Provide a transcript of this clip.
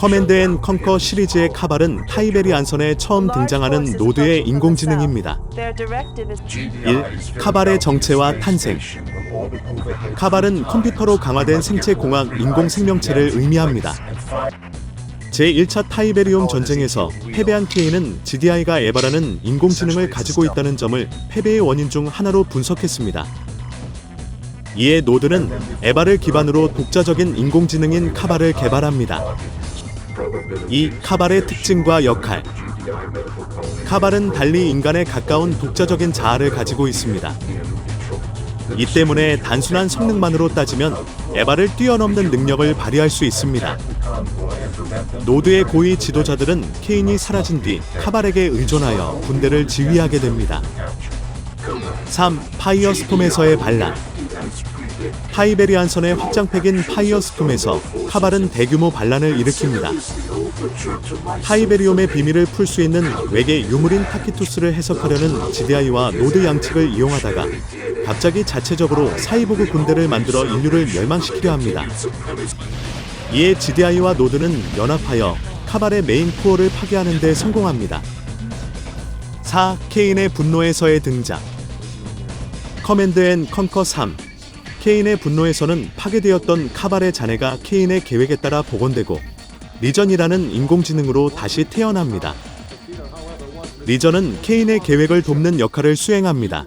커맨드 앤 컨커 시리즈의 카발은 타이베리 안선에 처음 등장하는 노드의 인공지능입니다. 1. 카발의 정체와 탄생 카발은 컴퓨터로 강화된 생체공학 인공생명체를 의미합니다. 제1차 타이베리움 전쟁에서 패배한 케인은 GDI가 에바라는 인공지능을 가지고 있다는 점을 패배의 원인 중 하나로 분석했습니다. 이에 노드는 에바를 기반으로 독자적인 인공지능인 카발을 개발합니다. 이 카발의 특징과 역할 카발은 달리 인간에 가까운 독자적인 자아를 가지고 있습니다. 이 때문에 단순한 성능만으로 따지면 에바를 뛰어넘는 능력을 발휘할 수 있습니다. 노드의 고위 지도자들은 케인이 사라진 뒤 카발에게 의존하여 군대를 지휘하게 됩니다. 3. 파이어스톰에서의 반란 타이베리안선의 확장팩인 파이어스톰에서 카발은 대규모 반란을 일으킵니다. 타이베리움의 비밀을 풀 수 있는 외계 유물인 타키투스를 해석하려는 GDI와 노드 양측을 이용하다가 갑자기 자체적으로 사이보그 군대를 만들어 인류를 멸망시키려 합니다. 이에 GDI와 노드는 연합하여 카발의 메인 코어를 파괴하는 데 성공합니다. 4. 케인의 분노에서의 등장 커맨드 앤 컨커 3 케인의 분노에서는 파괴되었던 카발의 자네가 케인의 계획에 따라 복원되고 리전이라는 인공지능으로 다시 태어납니다. 리전은 케인의 계획을 돕는 역할을 수행합니다.